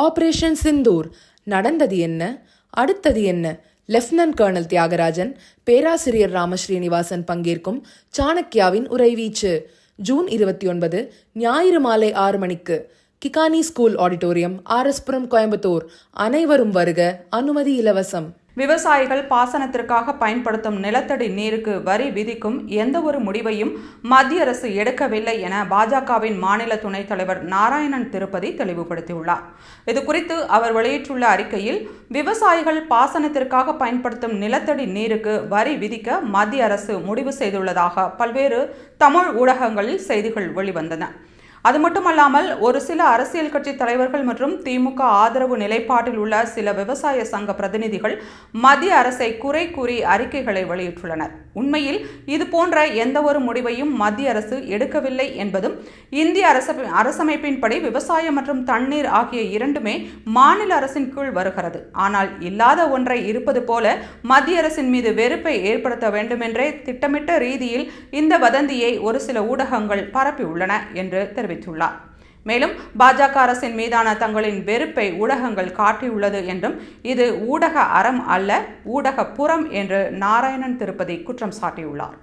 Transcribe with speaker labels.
Speaker 1: Operation Sindoor. நடந்தது என்ன? அடுத்தது என்ன? லெப்டினன்ட் கர்னல் தியாகராஜன் பேராசிரியர் ராமஸ்ரீனிவாசன் பங்கேற்கும் சாணக்யாவின் உரைவீச்சு ஜூன் இருபத்தி ஒன்பது ஞாயிறு மாலை ஆறு மணிக்கு. Kikani school auditorium R S Puram Coimbatore. அனைவரும் வருக அனுமதி இலவசம்.
Speaker 2: விவசாயிகள் பாசனத்திற்காக பயன்படுத்தும் நிலத்தடி நீருக்கு வரி விதிக்கும் எந்த ஒரு முடிவையும் மத்திய அரசு எடுக்கவில்லை என பாஜகவின் மாநில துணைத் தலைவர் நாராயணன் திருப்பதி தெளிவுபடுத்தியுள்ளார். இது குறித்து அவர் வெளியிட்டுள்ள அறிக்கையில் விவசாயிகள் பாசனத்திற்காக பயன்படுத்தும் நிலத்தடி நீருக்கு வரி விதிக்க மத்திய அரசு முடிவு செய்துள்ளதாக பல்வேறு தமிழ் ஊடகங்களில் செய்திகள் வெளிவந்தன. அது மட்டுமல்லாமல் ஒரு சில அரசியல் கட்சி தலைவர்கள் மற்றும் திமுக ஆதரவு நிலைப்பாட்டில் உள்ள சில விவசாய சங்க பிரதிநிதிகள் மத்திய அரசை குறை கூறி அறிக்கைகளை வெளியிட்டுள்ளனர். உண்மையில் இது போன்ற எந்த ஒரு முடிவையும் மத்திய அரசு எடுக்கவில்லை என்பதும் இந்திய அரச அரசமைப்பின்படி விவசாயம் மற்றும் தண்ணீர் ஆகிய இரண்டுமே மாநில அரசின் கீழ் வருகிறது. ஆனால் இல்லாத ஒன்றை இருப்பது போல மத்திய அரசின் மீது வெறுப்பை ஏற்படுத்த வேண்டுமென்றே திட்டமிட்ட ரீதியில் இந்த வதந்தியை ஒரு சில ஊடகங்கள் பரப்பியுள்ளன என்று தெரிவித்துள்ளார். மேலும் பாஜக அரசின் மீதான தங்களின் வெறுப்பை ஊடகங்கள் காட்டியுள்ளது என்றும் இது ஊடக அறம் அல்ல ஊடக புறம் என்று நாராயணன் திருப்பதி குற்றம் சாட்டியுள்ளார்.